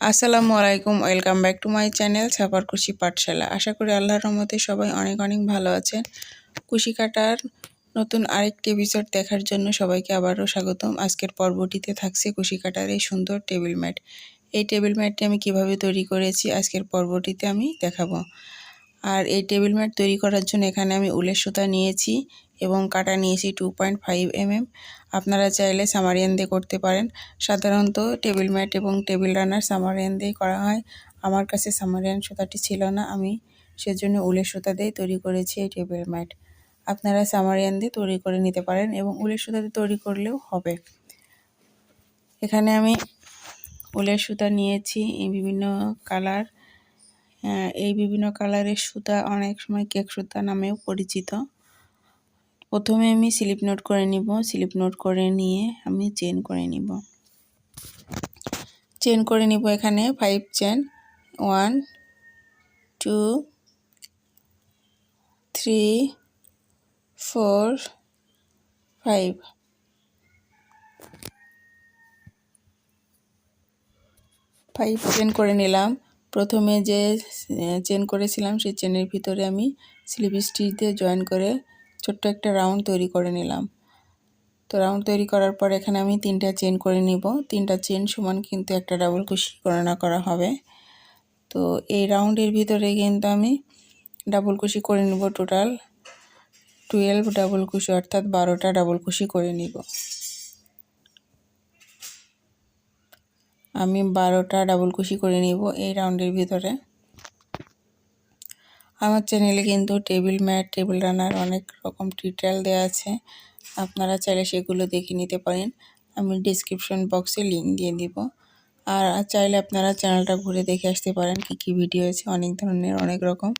আসসালামু আলাইকুম, welcome back to my channel ছাপার কুশি পাঠশালা। আশা করি আল্লাহর রহমতে সবাই অনেক অনেক ভালো আছেন। কুশি কাটার নতুন আরেকটি এপিসোড দেখার জন্য সবাইকে আবারও স্বাগতম। আজকের পর্বটিতে থাকছে কুশি কাটার এই সুন্দর টেবিল ম্যাট এই টেবিল ম্যাটটি আমি কীভাবে তৈরি করেছি আজকের পর্বটিতে আমি দেখাবো। আর এই টেবিল ম্যাট তৈরি করার জন্য এখানে আমি উলের সুতা নিয়েছি। এবং কাটা নিয়েছি টু পয়েন্ট ফাইভ এমএম আপনারা চাইলে সামারিয়ান দিয়ে করতে পারেন। সাধারণত টেবিল ম্যাট এবং টেবিল রানার সামারিয়ান দিয়ে করা হয়। আমার কাছে সামারিয়ান সুতাটি ছিল না। আমি সেজন্য উলের সুতা দিয়ে তৈরি করেছি এই টেবিল ম্যাট আপনারা সামারিয়ান দিয়ে তৈরি করে নিতে পারেন এবং উলের সুতা দিয়ে তৈরি করলেও হবে। এখানে আমি উলের সুতা নিয়েছি। বিভিন্ন কালার এই বিভিন্ন কালারের সুতা অনেক সময় কেক সুতা নামেও পরিচিত। প্রথমে আমি স্লিপ নোট করে নিব। স্লিপ নোট করে নিয়ে আমি চেন করে নিব। চেন করে নিব এখানে five chain one two three four five five chain করে নিলাম। প্রথমে যে চেন করেছিলাম, সেই চেনের ভিতরে আমি স্লিপ স্টিচ দিয়ে জয়েন করে ছোট্ট একটা রাউন্ড তৈরি করে নিলাম। তো রাউন্ড তৈরি করার পর এখানে আমি তিনটা চেন করে নিব। তিনটা চেন সমান কিন্তু একটা ডাবল কুশি গণনা করা হবে। তো এই রাউন্ডের ভিতরে কিন্তু আমি ডাবল কুশি করে নিব টোটাল টুয়েলভ ডাবল কুশি অর্থাৎ বারোটা ডাবল কুশি করে নিব। আমি বারোটা ডাবল কুশি করে নিব এই রাউন্ডের ভিতরে। আমার চ্যানেলে কিন্তু টেবিল ম্যাট টেবিল রানার অনেক রকম টিউটোরিয়াল দেওয়া আছে। আপনারা চাইলে সেগুলো দেখে নিতে পারেন। আমি ডিসক্রিপশন বক্সে লিঙ্ক দিয়ে দিব। আর চাইলে আপনারা চ্যানেলটা ঘুরে দেখে আসতে পারেন কী কী ভিডিও আছে। অনেক ধরনের, অনেক রকম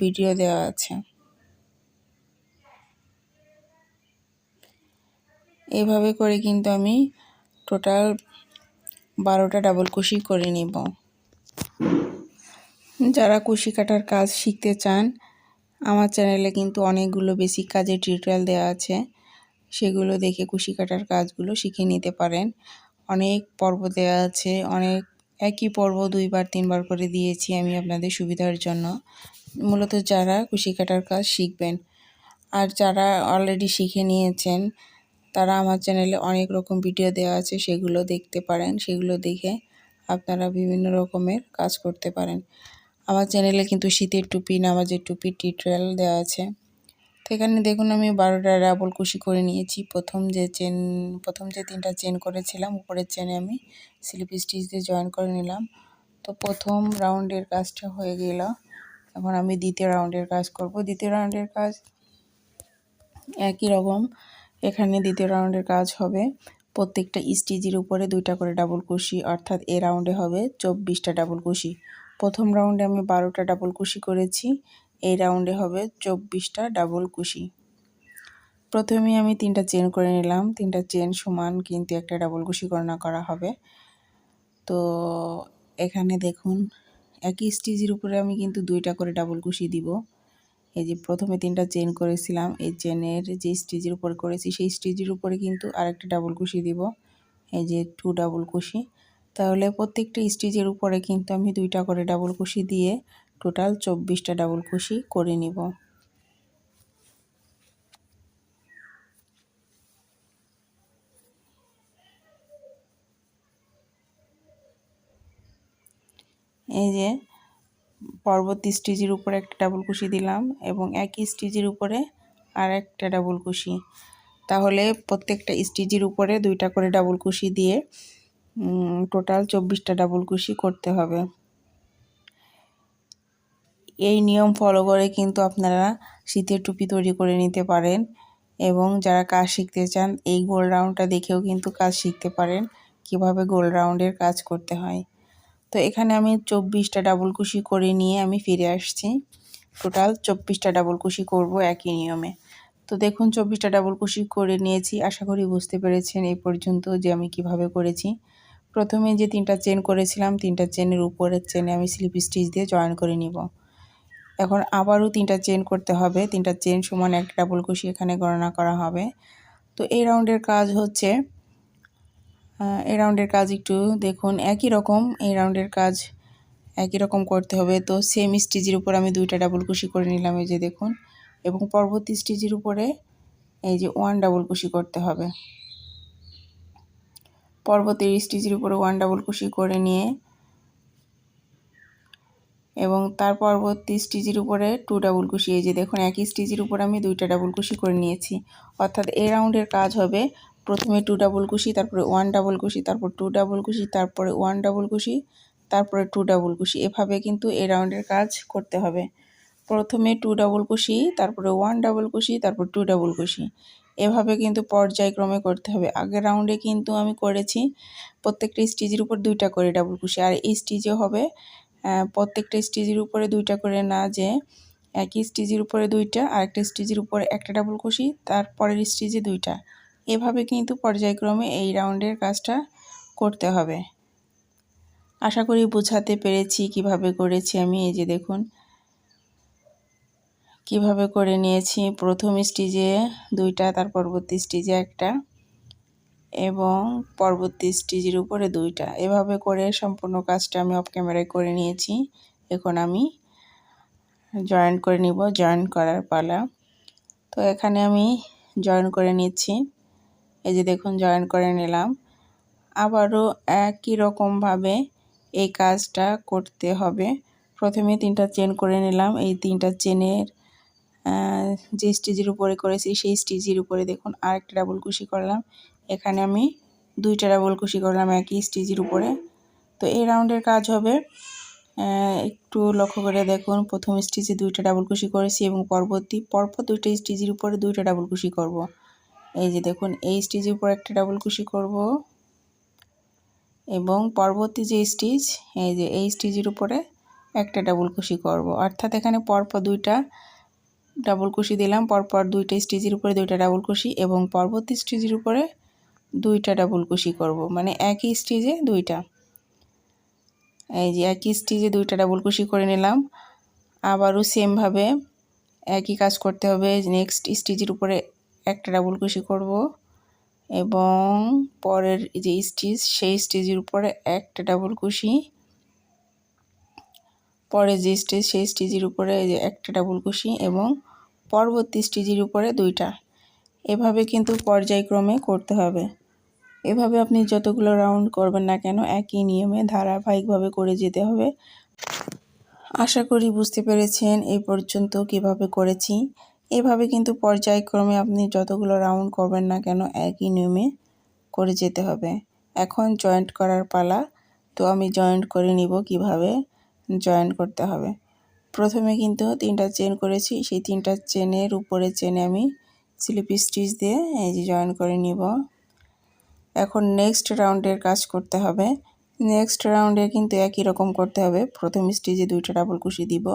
ভিডিও দেওয়া আছে। এভাবে করে কিন্তু আমি টোটাল বারোটা ডাবল কুশি করে নিব। যারা কুশি কাটার কাজ শিখতে চান, আমার চ্যানেলে কিন্তু অনেকগুলো বেসিক কাজের টিউটোরিয়াল দেওয়া আছে। সেগুলো দেখে কুশি কাটার কাজগুলো শিখে নিতে পারেন। অনেক পর্ব দেওয়া আছে, অনেক একই পর্ব দুইবার, তিনবার করে দিয়েছি আমি আপনাদের সুবিধার জন্য। মূলত যারা কুশি কাটার কাজ শিখবেন। আর যারা অলরেডি শিখে নিয়েছেন, তারা আমার চ্যানেলে অনেক রকম ভিডিও দেওয়া আছে, সেগুলো দেখতে পারেন। সেগুলো দেখে আপনারা বিভিন্ন রকমের কাজ করতে পারেন। আমার চ্যানেলে কিন্তু শীতের টুপি, নামাজের টুপি, টিউটোরিয়াল দেওয়া আছে। তো এখানে দেখুন আমি বারোটা ডাবল কুশি করে নিয়েছি। প্রথম যে চেন, প্রথম যে তিনটা চেন করেছিলাম, উপরের চেনে আমি স্লিপ স্টিচ দিয়ে জয়েন করে নিলাম। তো প্রথম রাউন্ডের কাজটা হয়ে গেল। এখন আমি দ্বিতীয় রাউন্ডের কাজ করব। দ্বিতীয় রাউন্ডের কাজ একই রকম। এখানে দ্বিতীয় রাউন্ডের কাজ হবে। প্রত্যেকটা স্টিচের উপরে দুইটা করে ডাবল কুশি, অর্থাৎ এ রাউন্ডে হবে চব্বিশটা ডাবল কুশি। প্রথম রাউন্ডে আমি বারোটা ডাবল কুশি করেছি। এই রাউন্ডে হবে চব্বিশটা ডাবল কুশি। প্রথমে আমি তিনটা চেন করে নিলাম। তিনটা চেন সমান কিন্তু একটা ডাবল কুশি গণনা করা হবে। তো এখানে দেখুন, একই স্টিচের উপরে আমি কিন্তু দুইটা করে ডাবল কুশি দিব। এই যে প্রথমে তিনটা চেন করেছিলাম, এই চেনের যে স্টিচের উপরে করেছি, সেই স্টিচের উপরে কিন্তু আরেকটা ডাবল কুশি দিব। এই যে টু ডাবল কুশি। তাহলে প্রত্যেকটা স্টিচের উপরে কিন্তু আমি দুইটা করে ডাবল কুশি দিয়ে টোটাল চব্বিশটা ডাবল কুশি করে নিব। এই যে পরবর্তী স্টিচের উপরে একটা ডাবল কুশি দিলাম এবং একই স্টিচের উপরে আর একটা ডাবল কুশি। তাহলে প্রত্যেকটা স্টিচের উপরে দুইটা করে ডাবল কুশি দিয়ে টোটাল চব্বিশটা ডাবল কুশি করতে হবে। এই নিয়ম ফলো করে কিন্তু আপনারা শীতের টুপি তৈরি করে নিতে পারেন এবং যারা কাজ শিখতে চান, এই গোল রাউন্ডটা দেখেও কিন্তু কাজ শিখতে পারেন, কীভাবে গোল রাউন্ডের কাজ করতে হয়। তো এখানে আমি চব্বিশটা ডাবল কুশি করে নিয়ে আমি ফিরে আসছি। টোটাল চব্বিশটা ডাবল কুশি করব একই নিয়মে। তো দেখুন, চব্বিশটা ডাবল কুশি করে নিয়েছি। আশা করি বুঝতে পেরেছেন এই পর্যন্ত যে আমি কীভাবে করেছি। প্রথমে যে তিনটা চেন করেছিলাম, তিনটা চেনের উপরের চেনে আমি স্লিপ স্টিচ দিয়ে জয়েন করে নিব। এখন আবারও তিনটা চেন করতে হবে। তিনটা চেন সমান একটা ডাবল কুশি এখানে গণনা করা হবে। তো এই রাউন্ডের কাজ হচ্ছে এই রাউন্ডের কাজ একটু দেখুন, একই রকম, এই রাউন্ডের কাজ একই রকম করতে হবে। তো সেম স্টিচের উপর আমি দুইটা ডাবল কুশি করে নিলাম, এই যে দেখুন। এবং পরবর্তী স্টিচের উপরে এই যে ওয়ান ডাবল কুশি করতে হবে। পরবর্তী স্টিচের উপরে ওয়ান ডাবল কুশি করে নিয়ে এবং তার পরবর্তী স্টিচের উপরে টু ডাবল কুশি এই যে দেখুন, একই স্টিচের উপরে আমি দুইটা ডাবল কুশি করে নিয়েছি। অর্থাৎ এই রাউন্ডের কাজ হবে, প্রথমে টু ডাবল কুশি তারপরে ওয়ান ডাবল কুশি তারপর টু ডাবল কুশি তারপরে ওয়ান ডাবল কুশি তারপরে টু ডাবল কুশি এভাবে কিন্তু এই রাউন্ডের কাজ করতে হবে। প্রথমে টু ডাবল কুশি তারপরে ওয়ান ডাবল কুশি তারপর টু ডাবল কুশি এভাবে কিন্তু পর্যায়ক্রমে করতে হবে। আগের রাউন্ডে কিন্তু আমি করেছি, প্রত্যেকটা স্টিচের উপর দুইটা করে ডাবল কুশি আর এই স্টিচে হবে প্রত্যেকটা স্টিচের উপরে দুইটা করে না যে, একই স্টিচের উপরে দুইটা আর একটা স্টিচের উপরে একটা ডাবল কুশি তারপরের স্টিচে দুইটা। এভাবে কিন্তু পর্যায়ক্রমে এই রাউন্ডের কাজটা করতে হবে। আশা করি বোঝাতে পেরেছি কীভাবে করেছি আমি, এই যে দেখুন। কীভাবে করে নিয়েছি? প্রথম স্টেজে দুইটা, তার পরবর্তী স্টেজে একটা এবং পরবর্তী স্টেজের উপরে দুইটা। এভাবে করে সম্পূর্ণ কাজটা আমি অফ ক্যামেরায় করে নিয়েছি। এখন আমি জয়েন করে নিব। জয়েন করার পালা। তো এখানে আমি জয়েন করে নিচ্ছি। এই যে দেখুন জয়েন করে নিলাম। আবারও একই রকমভাবে এই কাজটা করতে হবে। প্রথমে তিনটা চেন করে নিলাম। এই তিনটা চেনের যে স্টিচের উপরে করেছি, সেই স্টিচের উপরে দেখুন আরেকটা ডাবল কুশি করলাম। এখানে আমি দুইটা ডাবল কুশি করলাম একই স্টিচের উপরে। তো এই রাউন্ডের কাজ হবে একটু লক্ষ্য করে দেখুন, প্রথম স্টিচে দুইটা ডাবল কুশি করেছি এবং পরবর্তী, পরপর দুইটা স্টিচের উপরে দুইটা ডাবল কুশি করব। এই যে দেখুন, এই স্টিচের উপর একটা ডাবল কুশি করব এবং পরবর্তী যে স্টিচ এই যে এই স্টিচের উপরে একটা ডাবল কুশি করব। অর্থাৎ এখানে পরপর দুইটা ডাবল কুশি দিলাম, পরপর দুইটা স্টিচের উপরে দুইটা ডাবল কুশি এবং পরবর্তী স্টিচের উপরে দুইটা ডাবল কুশি করব। মানে একই স্টিচে দুইটা। এই যে একই স্টিচে দুইটা ডাবল কুশি করে নিলাম। আবারও সেমভাবে একই কাজ করতে হবে। নেক্সট স্টিচের উপরে একটা ডাবল কুশি করব এবং পরের যে স্টিচ সেই স্টিচের উপরে একটা ডাবল কুশি পরে যে স্টেজ, সেই স্টেজের উপরে একটা ডাবল কুশি এবং পরবর্তী স্টেজের উপরে দুইটা। এভাবে কিন্তু পর্যায়ক্রমে করতে হবে। এভাবে আপনি যতগুলো রাউন্ড করবেন না কেন, একই নিয়মে ধারাবাহিকভাবে করে যেতে হবে। আশা করি বুঝতে পেরেছেন এই পর্যন্ত কীভাবে করেছি। এভাবে কিন্তু পর্যায়ক্রমে আপনি যতগুলো রাউন্ড করবেন না কেন, একই নিয়মে করে যেতে হবে। এখন জয়েন্ট করার পালা, তো আমি জয়েন্ট করে নিব কীভাবে, জয়েন্ট করতে হবে। প্রথমে কিন্তু তিনটা চেন করেছি। সেই তিনটা চেনের উপরে চেনে আমি স্লিপ স্টিচ দিয়ে এই যে জয়েন করে নিব। এখন নেক্সট রাউন্ডের কাজ করতে হবে। নেক্সট রাউন্ডে কিন্তু একই রকম করতে হবে। প্রথম স্টিচে দুইটা ডাবল কুশি দিব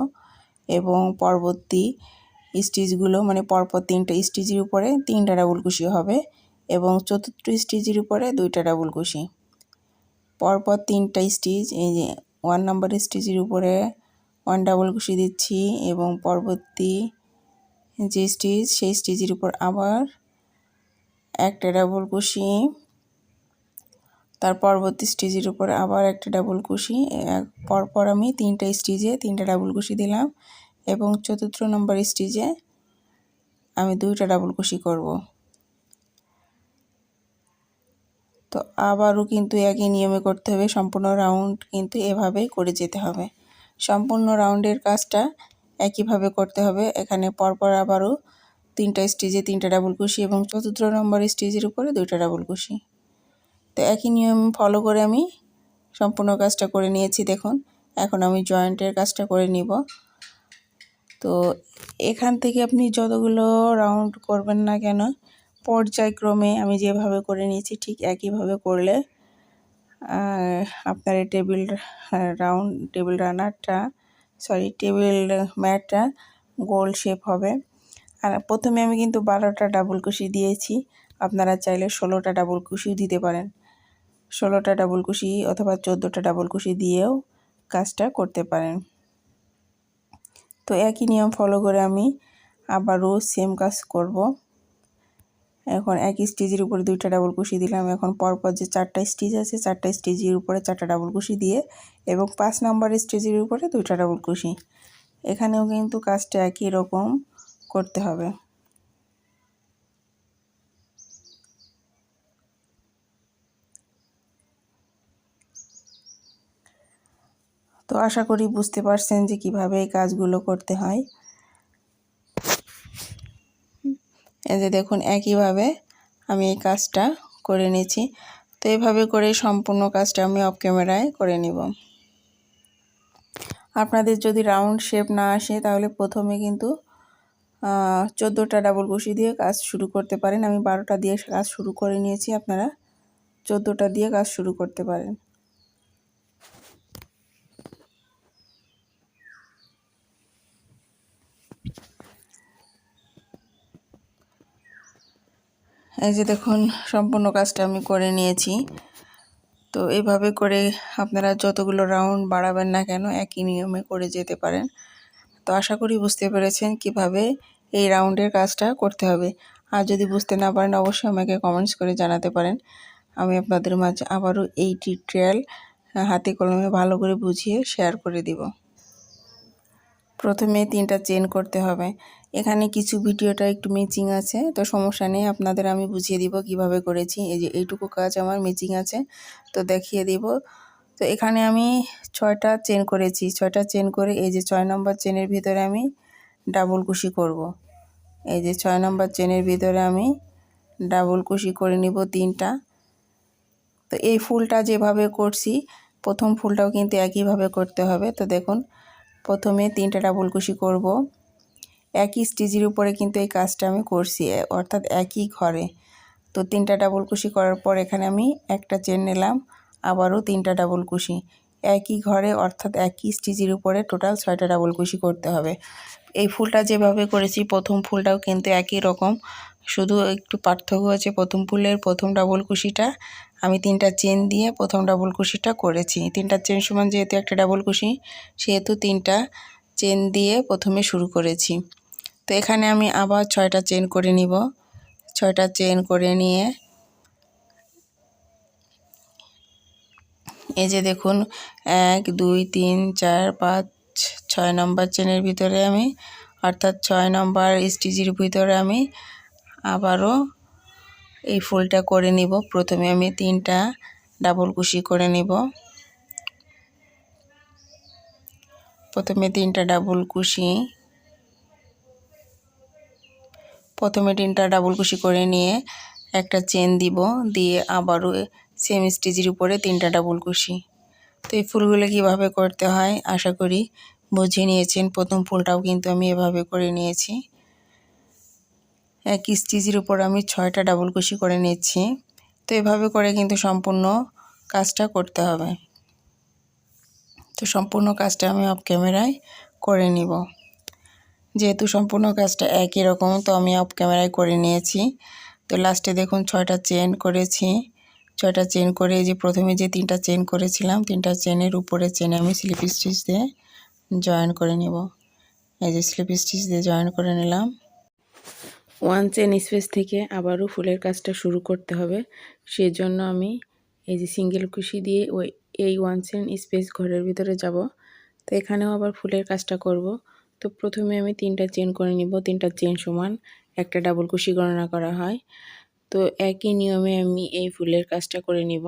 এবং পরবর্তী স্টিচগুলো মানে পরপর তিনটা স্টিচের উপরে তিনটা ডাবল কুশি হবে এবং চতুর্থ স্টিচের উপরে দুইটা ডাবল কুশি। পরপর তিনটা স্টিচ এই যে ওয়ান নাম্বার স্টিচের উপরে ওয়ান ডাবল কুশি দিচ্ছি এবং পরবর্তী যে স্টিচ সেই স্টিচের উপর আবার একটা ডাবল কুশি তার পরবর্তী স্টিচের উপর আবার একটা ডাবল কুশি পরপর আমি তিনটা স্টিচে তিনটা ডাবল কুশি দিলাম এবং চতুর্থ নম্বর স্টিচে আমি দুইটা ডাবল কুশি করব। তো আবারও কিন্তু একই নিয়মে করতে হবে, সম্পূর্ণ রাউন্ড কিন্তু এভাবেই করে যেতে হবে। সম্পূর্ণ রাউন্ডের কাজটা একইভাবে করতে হবে। এখানে পরপর আবারও তিনটা স্টেজে তিনটা ডাবল কুশি এবং চতুর্থ নম্বর স্টেজের উপরে দুইটা ডাবল কুশি তো একই নিয়ম ফলো করে আমি সম্পূর্ণ কাজটা করে নিয়েছি, দেখুন। এখন আমি জয়েন্টের কাজটা করে নিব। তো এখান থেকে আপনি যতগুলো রাউন্ড করবেন না কেন, পর্যায়ক্রমে আমি যেভাবে করে নিয়েছি ঠিক একইভাবে করলে আপনার এই টেবিল রাউন্ড টেবিল রানারটা, সরি, টেবিল ম্যাটটা গোল শেপ হবে। আর প্রথমে আমি কিন্তু বারোটা ডাবল কুশি দিয়েছি। আপনারা চাইলে ষোলোটা ডাবল কুশিও দিতে পারেন। ষোলোটা ডাবল কুশি অথবা চোদ্দোটা ডাবল কুশি দিয়েও কাজটা করতে পারেন। তো একই নিয়ম ফলো করে আমি আবারও সেম কাজ করব। এখন এক স্টিচের উপরে দুইটা ডাবল কুশি দিলাম। এখন পরপর যে চারটা স্টিচ আছে, চারটা স্টিচের উপরে চারটা ডাবল কুশি দিয়ে এবং পাঁচ নাম্বার স্টিচের উপরে দুইটা ডাবল কুশি এখানেও কিন্তু কাজটা একই রকম করতে হবে। তো আশা করি বুঝতে পারছেন যে কীভাবে এই কাজগুলো করতে হয়। এই যে দেখুন, একইভাবে আমি এই কাজটা করে নিয়েছি। তো এইভাবে করে সম্পূর্ণ কাজটা আমি অফ ক্যামেরায় করে নিব। আপনাদের যদি রাউন্ড শেপ না আসে, তাহলে প্রথমে কিন্তু চোদ্দোটা ডাবল কুশি দিয়ে কাজ শুরু করতে পারেন। আমি বারোটা দিয়ে কাজ শুরু করে নিয়েছি, আপনারা চোদ্দোটা দিয়ে কাজ শুরু করতে পারেন। এই যে দেখুন, সম্পূর্ণ কাজটা আমি করে নিয়েছি। তো এইভাবে করে আপনারা যতগুলো রাউন্ড বাড়াবেন না কেন, একই নিয়মে করে যেতে পারেন। তো আশা করি বুঝতে পেরেছেন কীভাবে এই রাউন্ডের কাজটা করতে হবে। আর যদি বুঝতে না পারেন, অবশ্যই আমাকে কমেন্টস করে জানাতে পারেন। আমি আপনাদের মাঝে আবারও এই টিউটোরিয়াল হাতে কলমে ভালো করে বুঝিয়ে শেয়ার করে দিব। প্রথমে তিনটা চেন করতে হবে। এখানে কিছু ভিডিওটা একটু মিচিং আছে, তো সমস্যা নেই, আপনাদের আমি বুঝিয়ে দিব কীভাবে করেছি। এই যে এইটুকু কাজ আমার মিচিং আছে, তো দেখিয়ে দিব। তো এখানে আমি ছয়টা চেন করেছি, ছয়টা চেন করে এই যে ছয় নম্বর চেনের ভিতরে আমি ডাবল কুশি করব। এই যে ছয় নম্বর চেনের ভিতরে আমি ডাবল কুশি করে নিব তিনটা। তো এই ফুলটা যেভাবে করছি, প্রথম ফুলটাও কিন্তু একইভাবে করতে হবে। তো দেখুন প্রথমে তিনটা ডাবল কুশি করব। একই স্টেজের উপরে কিন্তু এই কাজটা আমি করছি অর্থাৎ একই ঘরে। তো তিনটা ডাবল কুশি করার পর এখানে আমি একটা চেন নিলাম, আবারও তিনটা ডাবল কুশি। একই ঘরে, অর্থাৎ একই স্টিচের উপরে টোটাল ছয়টা ডাবল কুশি করতে হবে। এই ফুলটা যেভাবে করেছি, প্রথম ফুলটাও কিন্তু একই রকম। শুধু একটু পার্থক্য আছে প্রথম ফুলের প্রথম ডাবল কুশিটা আমি তিনটা চেন দিয়ে প্রথম ডাবল কুশিটা করেছি। তিনটা চেন সমান যেহেতু একটা ডাবল কুশি, সেহেতু তিনটা চেন দিয়ে প্রথমে শুরু করেছি। তো এখানে আমি আবার ছয়টা চেন করে নিব। ছয়টা চেন করে নিয়ে এই যে দেখুন, এক, দুই, তিন, চার, পাঁচ, ছয় নম্বর চেনের ভিতরে আমি, অর্থাৎ ছয় নম্বর স্টিচের ভিতরে আমি আবারও এই ফুলটা করে নিব। প্রথমে আমি তিনটা ডাবল কুশি করে নিব। প্রথমে তিনটা ডাবল কুশি। প্রথমে তিনটা ডাবল কুশি করে নিয়ে একটা চেন দিব, দিয়ে আবারও সেম স্টিচের উপরে তিনটা ডাবল কুশি। তো এই ফুলগুলো কীভাবে করতে হয়? আশা করি বুঝে নিয়েছেন। প্রথম ফুলটাও কিন্তু আমি এভাবে করে নিয়েছি। এক স্টিচের উপর আমি ছয়টা ডাবল কুশি করে নিচ্ছি তো এভাবে করে কিন্তু সম্পূর্ণ কাজটা করতে হবে। তো সম্পূর্ণ কাজটা আমি অফ ক্যামেরায় করে নিব। যেহেতু সম্পূর্ণ কাজটা একই রকম, তো আমি অফ ক্যামেরায় করে নিয়েছি। তো লাস্টে দেখুন ছয়টা চেন করেছি। ছয়টা চেন করে যে প্রথমে যে তিনটা চেন করেছিলাম, তিনটা চেনের উপরে চেনে আমি স্লিপ স্টিচ দিয়ে জয়েন করে নিব। এই যে স্লিপ স্টিচ দিয়ে জয়েন করে নিলাম। ওয়ান চেন স্পেস থেকে আবারও ফুলের কাজটা শুরু করতে হবে। সেজন্য আমি এই যে সিঙ্গেল কুশি দিয়ে ওই, এই ওয়ান চেন স্পেস ঘরের ভিতরে যাব। তো এখানেও আবার ফুলের কাজটা করব। তো প্রথমে আমি তিনটা চেন করে নিব। তিনটা চেন সমান একটা ডাবল কুশি গণনা করা হয়। তো একই নিয়মে আমি এই ফুলের কাজটা করে নিব।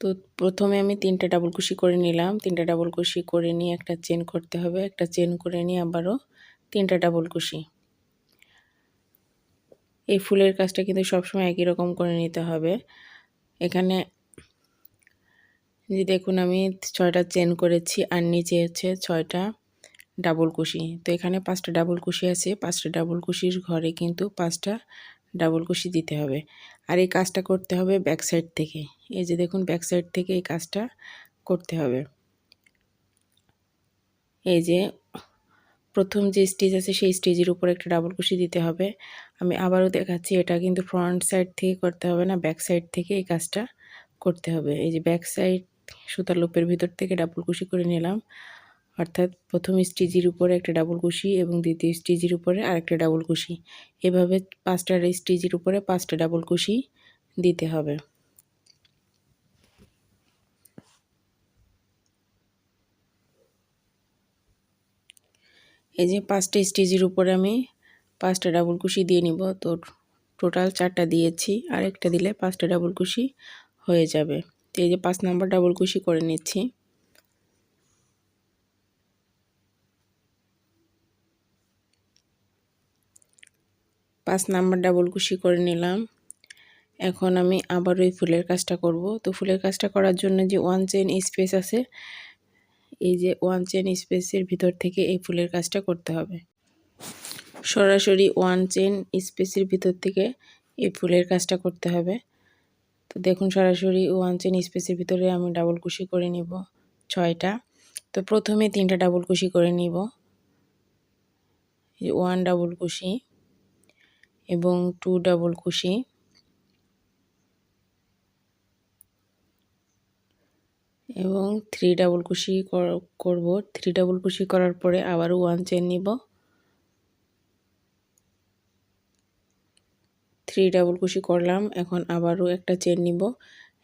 তো প্রথমে আমি তিনটা ডাবল কুশি করে নিলাম। তিনটা ডাবল কুশি করে নিয়ে একটা চেন করতে হবে। একটা চেন করে নিয়ে আবারও তিনটা ডাবল কুশি এই ফুলের কাজটা কিন্তু সবসময় একই রকম করে নিতে হবে। এখানে যে দেখুন আমি ছয়টা চেন করেছি আর নিচে হচ্ছে ছয়টা ডাবল কুশি তো এখানে পাঁচটা ডাবল কুশি আছে। পাঁচটা ডাবল কুশির ঘরে কিন্তু পাঁচটা ডাবল কুশি দিতে হবে। আর এই কাজটা করতে হবে ব্যাক সাইড থেকে। এই যে দেখুন ব্যাক সাইড থেকে এই কাজটা করতে হবে। এই যে প্রথম যে স্টেজ আছে সেই স্টেজের উপর একটা ডাবল কুশি দিতে হবে। আমি আবারও দেখাচ্ছি, এটা কিন্তু ফ্রন্ট সাইড থেকে করতে হবে না ব্যাক সাইড থেকে এই কাজটা করতে হবে। এই যে ব্যাক সাইড সুতার লোপের ভিতর থেকে ডাবল কুশি করে নিলাম। অর্থাৎ প্রথম স্টিচের উপরে একটা ডাবল কুশি এবং দ্বিতীয় স্টিচের উপরে আরেকটা ডাবল কুশি এভাবে পাঁচটা স্টিচের উপরে পাঁচটা ডাবল কুশি দিতে হবে। এই যে পাঁচটা স্টেজের উপরে আমি পাঁচটা ডাবল কুশি দিয়ে নিব। তো টোটাল চারটা দিয়েছি, আরেকটা দিলে পাঁচটা ডাবল কুশি হয়ে যাবে। তো এই যে পাঁচ নাম্বার ডাবল কুশি করে নিচ্ছি। পাঁচ নাম্বার ডাবল কুশি করে নিলাম। এখন আমি আবার ওই ফুলের কাজটা করব। তো ফুলের কাজটা করার জন্য যে ওয়ান চেন স্পেস আছে এই যে ওয়ান চেন স্পেসের ভিতর থেকে এই ফুলের কাজটা করতে হবে। সরাসরি ওয়ান চেন স্পেসের ভিতর থেকে এই ফুলের কাজটা করতে হবে। তো দেখুন সরাসরি ওয়ান চেন স্পেসের ভিতরে আমি ডাবল কুশি করে নিব ছয়টা। তো প্রথমে তিনটা ডাবল কুশি করে নিব। ওয়ান ডাবল কুশি এবং টু ডাবল কুশি। এবং থ্রি ডাবল কুশি করব। থ্রি ডাবল কুশি করার পরে আবারও ওয়ান চেন নিব। থ্রি ডাবল কুশি করলাম, এখন আবারও একটা চেন নিব।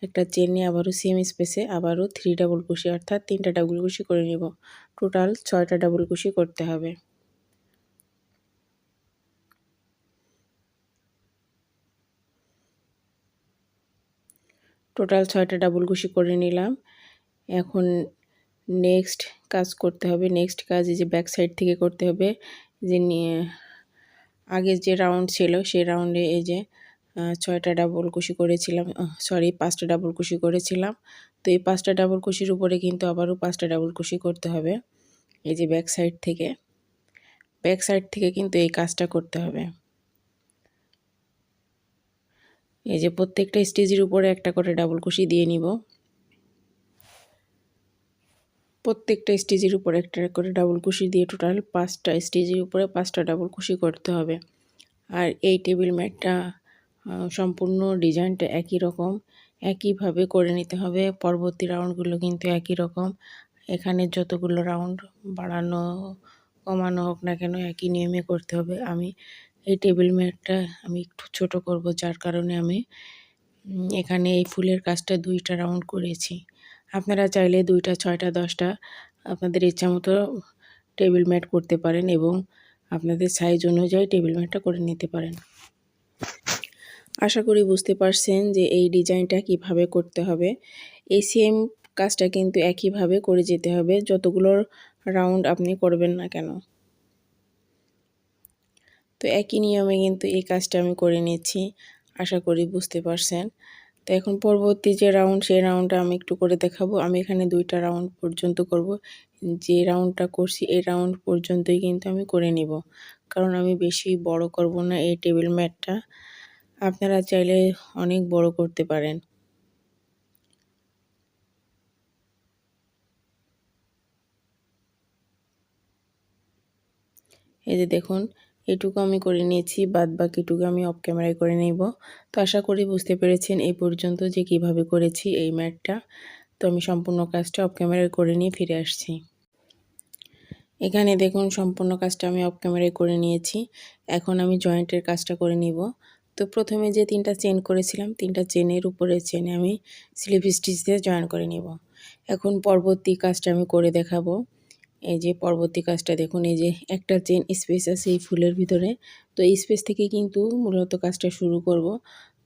একটা চেন নিয়ে আবারও সেম স্পেসে আবারও থ্রি ডাবল কুশি অর্থাৎ তিনটা ডাবল কুশি করে নিব। টোটাল ছয়টা ডাবল কুশি করতে হবে। টোটাল ছয়টা ডাবল কুশি করে নিলাম। এখন নেক্সট কাজ করতে হবে। নেক্সট কাজ এই যে ব্যাক সাইড থেকে করতে হবে। যে নিয়ে আগে যে রাউন্ড ছিল সেই রাউন্ডে এই যে ছয়টা ডাবল কুশি করেছিলাম। সরি পাঁচটা ডাবল কুশি করেছিলাম। তো এই পাঁচটা ডাবল কুশির উপরে কিন্তু আবারও পাঁচটা ডাবল কুশি করতে হবে। এই যে ব্যাক সাইড থেকে। ব্যাক সাইড থেকে কিন্তু এই কাজটা করতে হবে। এই যে প্রত্যেকটা স্টেজের উপরে একটা করে ডাবল কুশি দিয়ে নিব। প্রত্যেকটা স্টেজের উপর একটা করে ডাবল কুশি দিয়ে টোটাল পাঁচটা স্টেজের উপরে পাঁচটা ডাবল কুশি করতে হবে। আর এই টেবিল ম্যাটটা সম্পূর্ণ ডিজাইনটা একই রকম। একইভাবে করে নিতে হবে। পরবর্তী রাউন্ডগুলো কিন্তু একই রকম। এখানে যতগুলো রাউন্ড বাড়ানো, কমানো হোক না কেন একই নিয়মে করতে হবে। আমি এই টেবিল ম্যাটটা আমি একটু ছোট করব, যার কারণে আমি এখানে এই ফুলের কাজটা দুইটা রাউন্ড করেছি। আপনারা চাইলে দুইটা, ছয়টা, দশটা আপনাদের ইচ্ছা মতো টেবিল ম্যাট করতে পারেন এবং আপনাদের সাইজ অনুযায়ী টেবিল ম্যাটটা করে নিতে পারেন। আশা করি বুঝতে পারছেন যে এই ডিজাইনটা কীভাবে করতে হবে। এই সেম কাজটা কিন্তু একইভাবে করে যেতে হবে, যতগুলো রাউন্ড আপনি করবেন না কেন। তো একই নিয়মে কিন্তু এই কাজটা আমি করে নিচ্ছি, আশা করি বুঝতে পারছেন। তো এখন পরবর্তী যে রাউন্ড সেই রাউন্ডটা আমি একটু করে দেখাবো। আমি এখানে দুইটা রাউন্ড পর্যন্ত করব। যে রাউন্ডটা করছি, এই রাউন্ড পর্যন্তই কিন্তু আমি করে নিব। কারণ আমি বেশি বড় করব না এই টেবিল ম্যাটটা আপনারা চাইলে অনেক বড় করতে পারেন। এই যে দেখুন এটুকু আমি করে নিয়েছি বাদ বাকিটুকু আমি অফ ক্যামেরায় করে নেব। তো আশা করি বুঝতে পেরেছেন এই পর্যন্ত যে কীভাবে করেছি এই ম্যাটটা। তো আমি সম্পূর্ণ কাজটা অফ ক্যামেরায় করে নিয়ে ফিরে আসছি। এখানে দেখুন, সম্পূর্ণ কাজটা আমি অফ ক্যামেরায় করে নিয়েছি। এখন আমি জয়েন্টের কাজটা করে নিব। তো প্রথমে যে তিনটা চেন করেছিলাম, তিনটা চেনের উপরে চেনে আমি স্লিপ স্টিচ দিয়ে জয়েন করে নিব। এখন পরবর্তী কাজটা আমি করে দেখাবো। এই যে পরবর্তী কাজটা দেখুন, এই যে একটা চেন স্পেস আছে এই ফুলের ভিতরে। তো এই স্পেস থেকে কিন্তু মূলত কাজটা শুরু করব।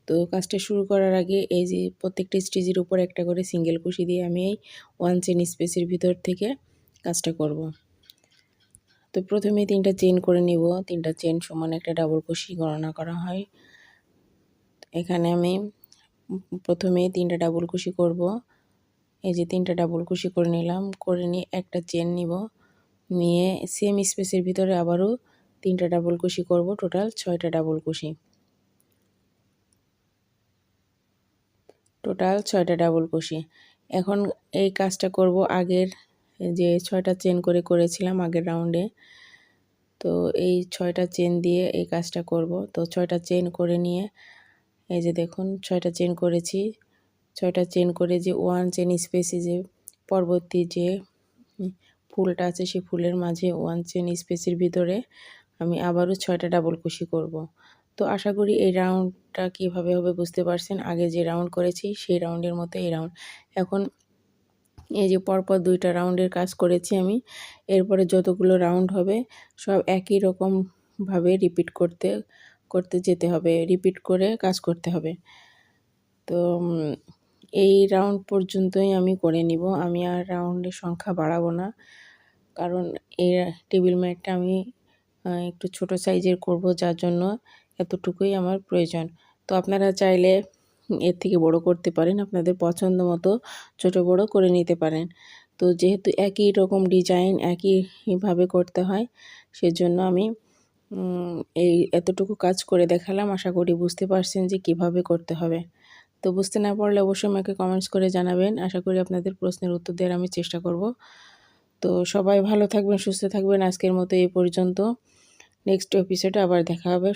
তো কাজটা শুরু করার আগে এই যে প্রত্যেকটা স্টেজের উপর একটা করে সিঙ্গেল কুশি দিয়ে আমি এই ওয়ান চেন স্পেসের ভিতর থেকে কাজটা করব। তো প্রথমে তিনটা চেন করে নিব। তিনটা চেন সমান একটা ডাবল কুশি গণনা করা হয়। এখানে আমি প্রথমে তিনটা ডাবল কুশি করব। এই যে তিনটা ডাবল কুশি করে নিলাম, করে নিয়ে একটা চেন নিব। নিয়ে সেম স্পেসের ভিতরে আবারও তিনটা ডাবল কুশি করব টোটাল ছয়টা ডাবল কুশি। টোটাল ছয়টা ডাবল কুশি। এখন এই কাজটা করব আগের যে ছয়টা চেন করে করেছিলাম আগের রাউন্ডে তো এই ছয়টা চেন দিয়ে এই কাজটা করব। তো ছয়টা চেন করে নিয়ে, এই যে দেখুন, ছয়টা চেন করেছি। ছয়টা চেন করে যে ওয়ান চেন স্পেসে যে পরবর্তী যে ফুলটা আছে সেই ফুলের মাঝে ওয়ান চেন স্পেসের ভিতরে আমি আবারও ছয়টা ডাবল কুশি করব। তো আশা করি এই রাউন্ডটা কীভাবে হবে বুঝতে পারছেন? আগে যে রাউন্ড করেছি সেই রাউন্ডের মতো এই রাউন্ড এখন এই যে পরপর দুইটা রাউন্ডের কাজ করেছি আমি। এরপরে যতগুলো রাউন্ড হবে সব একই রকমভাবে রিপিট করতে করতে যেতে হবে রিপিট করে কাজ করতে হবে। তো এই রাউন্ড পর্যন্তই আমি করে নিব। আমি আর রাউন্ডের সংখ্যা বাড়াবো না। কারণ এই টেবিল ম্যাটটা আমি একটু ছোট সাইজের করব, যার জন্য এতটুকুই আমার প্রয়োজন। তো আপনারা চাইলে এর থেকে বড় করতে পারেন, আপনাদের পছন্দ মতো ছোট বড় করে নিতে পারেন। তো যেহেতু একই রকম ডিজাইন একইভাবে করতে হয়, সেজন্য আমি এই এতটুকু কাজ করে দেখালাম। আশা করি বুঝতে পারছেন যে কীভাবে করতে হবে। তো বুঝতে না পারলে অবশ্যই আমাকে কমেন্টস করে জানাবেন। আশা করি আপনাদের প্রশ্নের উত্তর দেওয়ার আমি চেষ্টা করব। তো সবাই ভালো থাকবেন, সুস্থ থাকবেন। আজকের মতো এই পর্যন্ত। নেক্সট এপিসোডে আবার দেখা হবে।